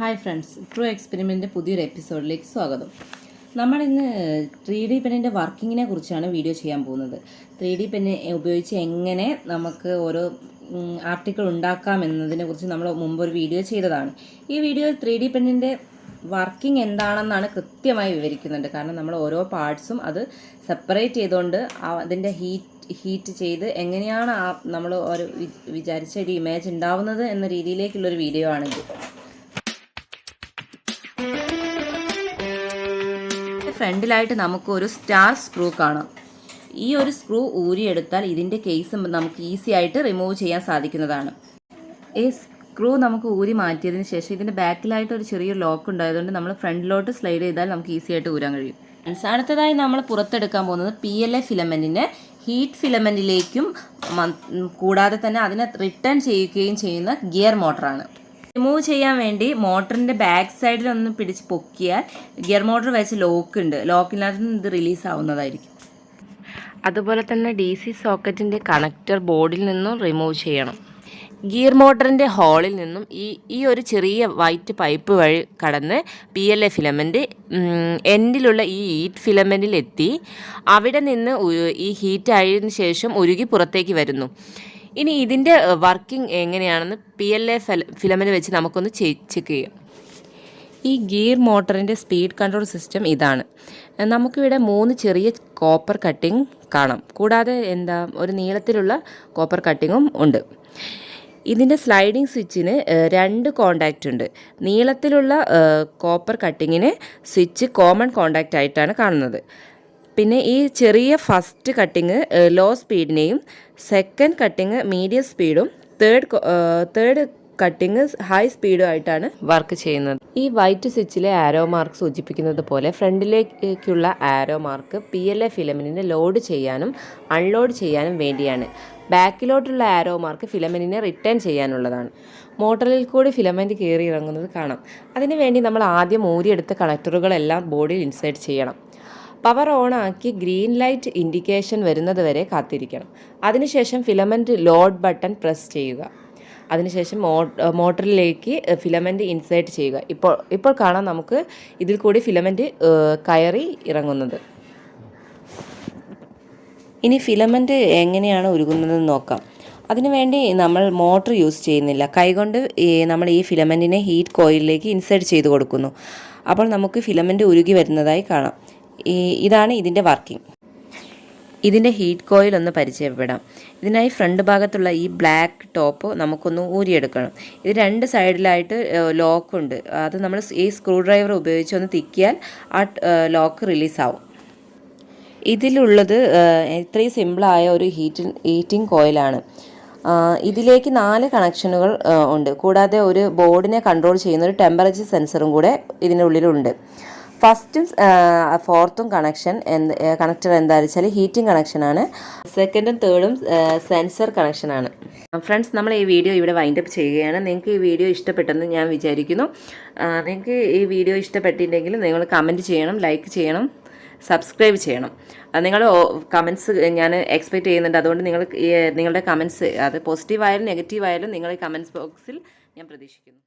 Hi friends true experiment പുതിയൊരു എപ്പിസോഡിലേക്ക് സ്വാഗതം. നമ്മളിന്ന് ത്രീ ഡി പെന്നിന്റെ വർക്കിങ്ങിനെ കുറിച്ചാണ് വീഡിയോ ചെയ്യാൻ പോകുന്നത്. ത്രീ ഡി പെന്ന് ഉപയോഗിച്ച് എങ്ങനെ നമുക്ക് ഓരോ ആർട്ടിക്കിൾ ഉണ്ടാക്കാം എന്നതിനെ കുറിച്ച് നമ്മൾ മുമ്പ് ഒരു വീഡിയോ ചെയ്തതാണ്. ഈ വീഡിയോ ത്രീ ഡി പെന്നിന്റെ വർക്കിംഗ് എന്താണെന്നാണ് കൃത്യമായി വിവരിക്കുന്നുണ്ട്. കാരണം നമ്മൾ ഓരോ പാർട്സും അത് സെപ്പറേറ്റ് ചെയ്തുകൊണ്ട് അതിന്റെ ഹീറ്റ് ഹീറ്റ് ചെയ്ത് എങ്ങനെയാണ് ആ നമ്മൾ ഒരു വിചാരിച്ച ഒരു ഇമേജ് ഉണ്ടാവുന്നത് എന്ന രീതിയിലേക്കുള്ളൊരു വീഡിയോ ആണിത്. ഫ്രണ്ടിലായിട്ട് നമുക്ക് ഒരു സ്റ്റാർ സ്ക്രൂ കാണാം. ഈ ഒരു സ്ക്രൂ ഊരിയെടുത്താൽ ഇതിന്റെ കേസ് നമുക്ക് ഈസി ആയിട്ട് റിമൂവ് ചെയ്യാൻ സാധിക്കുന്നതാണ്. ഈ സ്ക്രൂ നമുക്ക് ഊരി മാറ്റിയതിന് ശേഷം ഇതിന്റെ ബാക്കിലായിട്ട് ഒരു ചെറിയൊരു ലോക്ക് ഉണ്ടായതുകൊണ്ട് നമ്മൾ ഫ്രണ്ടിലോട്ട് സ്ലൈഡ് ചെയ്താൽ നമുക്ക് ഈസി ആയിട്ട് ഊരാൻ കഴിയും. അടുത്തതായി നമ്മൾ പുറത്തെടുക്കാൻ പോകുന്നത് പി എൽ എ ഫിലമെന്റിനെ ഹീറ്റ് ഫിലമെന്റിലേക്കും കൂടാതെ തന്നെ അതിനെ റിട്ടേൺ ചെയ്യുകയും ചെയ്യുന്ന ഗിയർ മോട്ടറാണ്. റിമൂവ് ചെയ്യാൻ വേണ്ടി മോട്ടറിന്റെ ബാക്ക് സൈഡിൽ ഒന്ന് പിടിച്ച് പൊക്കിയാൽ ഗിയർ മോട്ടർ വെച്ച് ലോക്ക് ഉണ്ട്. ലോക്കിനകത്ത് നിന്ന് ഇത് റിലീസ് ആവുന്നതായിരിക്കും. അതുപോലെ തന്നെ ഡി സി സോക്കറ്റിന്റെ കണക്റ്റർ ബോർഡിൽ നിന്നും റിമൂവ് ചെയ്യണം. ഗിയർ മോട്ടറിന്റെ ഹോളിൽ നിന്നും ഈ ഈ ഒരു ചെറിയ വൈറ്റ് പൈപ്പ് വഴി കടന്ന് പി എൽ എ ഫിലമെന്റ് എൻഡിലുള്ള ഈ ഹീറ്റ് ഫിലമെന്റിലെത്തി അവിടെ നിന്ന് ഈ ഹീറ്റ് ആയതിനു ശേഷം ഉരുകി പുറത്തേക്ക് വരുന്നു. ഇനി ഇതിന്റെ വർക്കിംഗ് എങ്ങനെയാണെന്ന് പി എൽ എ ഫിലമെന്റ് വെച്ച് നമുക്കൊന്ന് ചെക്ക് ചെയ്യാം. ഈ ഗിയർ മോട്ടറിന്റെ സ്പീഡ് കൺട്രോൾ സിസ്റ്റം ഇതാണ്. നമുക്കിവിടെ മൂന്ന് ചെറിയ കോപ്പർ കട്ടിങ് കാണാം. കൂടാതെ എന്താ ഒരു നീളത്തിലുള്ള കോപ്പർ കട്ടിങ്ങും ഉണ്ട്. ഇതിന്റെ സ്ലൈഡിംഗ് സ്വിച്ചിന് രണ്ട് കോണ്ടാക്റ്റ് ഉണ്ട്. നീളത്തിലുള്ള കോപ്പർ കട്ടിങ്ങിന് സ്വിച്ച് കോമൺ കോണ്ടാക്റ്റ് ആയിട്ടാണ് കാണുന്നത്. പിന്നെ ഈ ചെറിയ ഫസ്റ്റ് കട്ടിങ് ലോ സ്പീഡിനെയും സെക്കൻഡ് കട്ടിങ് മീഡിയം സ്പീഡും തേർഡ് തേർഡ് കട്ടിങ് ഹൈ സ്പീഡും ആയിട്ടാണ് വർക്ക് ചെയ്യുന്നത്. ഈ വൈറ്റ് സ്വിച്ചിലെ ആരോ മാർക്ക് സൂചിപ്പിക്കുന്നത് പോലെ ഫ്രണ്ടിലേക്കുള്ള arrow mark P L A ഫിലമെന്റിനെ load ചെയ്യാനും അൺലോഡ് ചെയ്യാനും വേണ്ടിയാണ്. ബാക്കിലോട്ടുള്ള ആരോ മാർക്ക് ഫിലമെന്റിനെ റിട്ടേൺ ചെയ്യാനുള്ളതാണ്. മോട്ടറിൽ കൂടി ഫിലമെന്റ് കയറി ഇറങ്ങുന്നത് കാണാം. അതിനുവേണ്ടി നമ്മൾ ആദ്യം ഊരിയെടുത്ത കണക്ടറുകളെല്ലാം ബോഡിയിൽ ഇൻസേർട്ട് ചെയ്യണം. പവർ ഓൺ ആക്കി ഗ്രീൻ ലൈറ്റ് ഇൻഡിക്കേഷൻ വരുന്നത് വരെ കാത്തിരിക്കണം. അതിനുശേഷം ഫിലമെന്റ് ലോഡ് ബട്ടൺ പ്രസ് ചെയ്യുക. അതിനുശേഷം മോട്ടറിലേക്ക് ഫിലമെന്റ് ഇൻസേർട്ട് ചെയ്യുക. ഇപ്പോൾ ഇപ്പോൾ കാണാം നമുക്ക് ഇതിൽ കൂടി ഫിലമെന്റ് കയറി ഇറങ്ങുന്നത്. ഇനി ഫിലമെന്റ് എങ്ങനെയാണ് ഉരുകുന്നതെന്ന് നോക്കാം. അതിനുവേണ്ടി നമ്മൾ മോട്ടർ യൂസ് ചെയ്യുന്നില്ല. കൈകൊണ്ട് നമ്മൾ ഈ ഫിലമെന്റിനെ ഹീറ്റ് കോയിലിലേക്ക് ഇൻസേർട്ട് ചെയ്ത് കൊടുക്കുന്നു. അപ്പോൾ നമുക്ക് ഫിലമെന്റ് ഉരുകി വരുന്നതായി കാണാം. ഇതാണ് ഇതിന്റെ വർക്കിംഗ്. ഇതിന്റെ ഹീറ്റ് കോയിൽ ഒന്ന് പരിചയപ്പെടാം. ഇതിനായി ഫ്രണ്ട് ഭാഗത്തുള്ള ഈ ബ്ലാക്ക് ടോപ്പ് നമുക്കൊന്ന് ഊരിയെടുക്കണം. ഇത് രണ്ട് സൈഡിലായിട്ട് ലോക്കുണ്ട് അത് നമ്മൾ ഈ സ്ക്രൂ ഡ്രൈവർ ഉപയോഗിച്ച് ഒന്ന് തിക്കിയാൽ ആ ലോക്ക് റിലീസാവും. ഇതിലുള്ളത് ഇത്രയും സിമ്പിളായ ഒരു ഹീറ്റി ഹീറ്റിംഗ് കോയിലാണ്. ഇതിലേക്ക് നാല് കണക്ഷനുകൾ ഉണ്ട്. കൂടാതെ ഒരു ബോർഡിനെ കൺട്രോൾ ചെയ്യുന്ന ഒരു ടെമ്പറേച്ചർ സെൻസറും കൂടെ ഇതിനുള്ളിലുണ്ട്. ഫസ്റ്റും ഫോർത്തും കണക്ഷൻ എന്ത് കണക്ടർ എന്താ വെച്ചാൽ ഹീറ്റിംഗ് കണക്ഷനാണ്. സെക്കൻഡും തേർഡും സെൻസർ കണക്ഷനാണ്. ഫ്രണ്ട്സ് നമ്മൾ ഈ വീഡിയോ ഇവിടെ വൈൻഡപ്പ് ചെയ്യുകയാണ്. നിങ്ങൾക്ക് ഈ വീഡിയോ ഇഷ്ടപ്പെട്ടെന്ന് ഞാൻ വിചാരിക്കുന്നു. നിങ്ങൾക്ക് ഈ വീഡിയോ ഇഷ്ടപ്പെട്ടിട്ടുണ്ടെങ്കിൽ നിങ്ങൾ കമന്റ് ചെയ്യണം ലൈക്ക് ചെയ്യണം സബ്സ്ക്രൈബ് ചെയ്യണം. നിങ്ങൾ കമൻസ് ഞാൻ എക്സ്പെക്റ്റ് ചെയ്യുന്നുണ്ട്. അതുകൊണ്ട് നിങ്ങൾ നിങ്ങളുടെ കമൻസ് അത് പോസിറ്റീവായാലും നെഗറ്റീവായാലും നിങ്ങൾ കമൻസ് ബോക്സിൽ ഞാൻ പ്രതീക്ഷിക്കുന്നു.